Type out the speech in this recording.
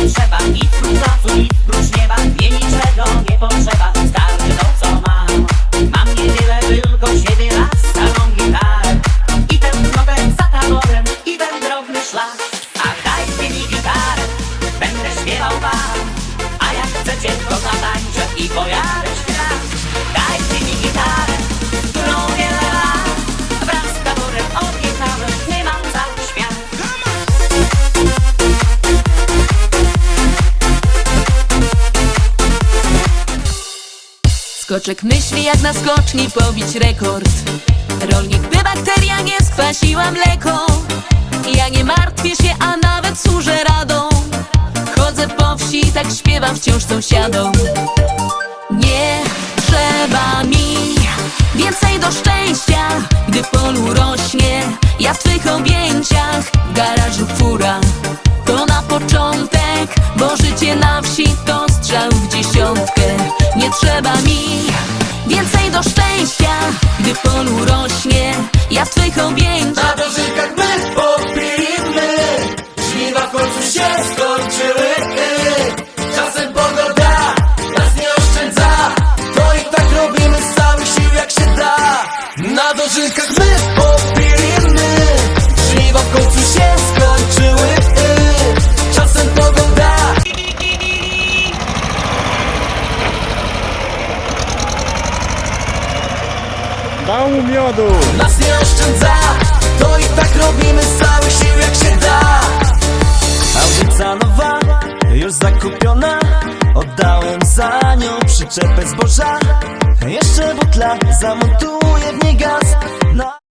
potrzeba Nic prócz nocu, nic prócz nieba Mnie niczego nie potrzeba. Starczy to co mam. Mam niewiele, tylko siebie raz Starą gitarę. I ten notek za taborem I ten drobny szlak. Ach dajcie mi gitarę Będę śpiewał wam. A jak chcecie to zatańczę I pojadę Skoczek myśli jak na skoczni pobić rekord. Rolnik by bakteria nie skwasiła mleko. Ja nie martwię się, a nawet służę radą. Chodzę po wsi tak śpiewam wciąż sąsiadom. Nie trzeba mi więcej do szczęścia Gdy polu rośnie, ja w twych objęciach W garażu fura, to na początek Bo życie na wsi to strzał w dziesiątkę. Nie trzeba mi więcej do szczęścia Dał mu miodu! nas nie oszczędza To i tak robimy z całych sił jak się da. Audyca nowa, już zakupiona. Oddałem za nią przyczepę zboża. Jeszcze butla, zamontuję w niej gaz